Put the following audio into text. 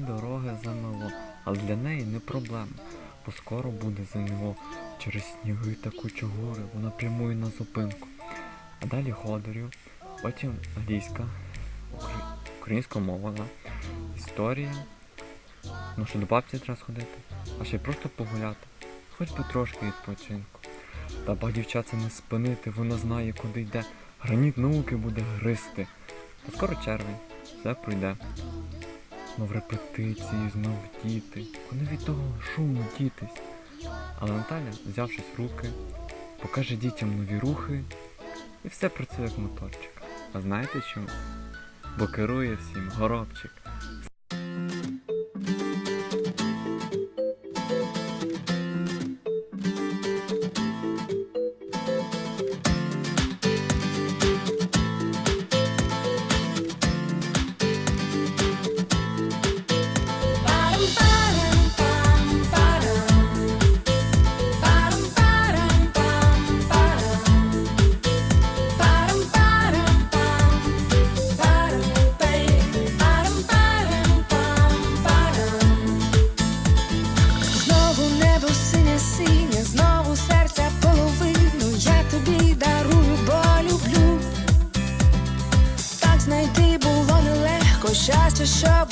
дороги замело, але для неї не проблема, бо скоро буде ЗНО. Через сніги та кучу гори вона прямує на зупинку. А далі ходорю, потім англійська, українська мова, да, історія. Ну що до бабці треба сходити, а ще й просто погуляти, хоч би трошки відпочинку. Та ба дівчат це не спинити, вона знає, куди йде. Граніт науки буде гристи. А скоро червень, все пройде. Знов репетиції, знов діти. Вони від того шуму дітись? Але Наталя, взявшись в руки, покаже дітям нові рухи і все працює як моторчик. А знаєте чому? Бо керує всім горобчик. shots to show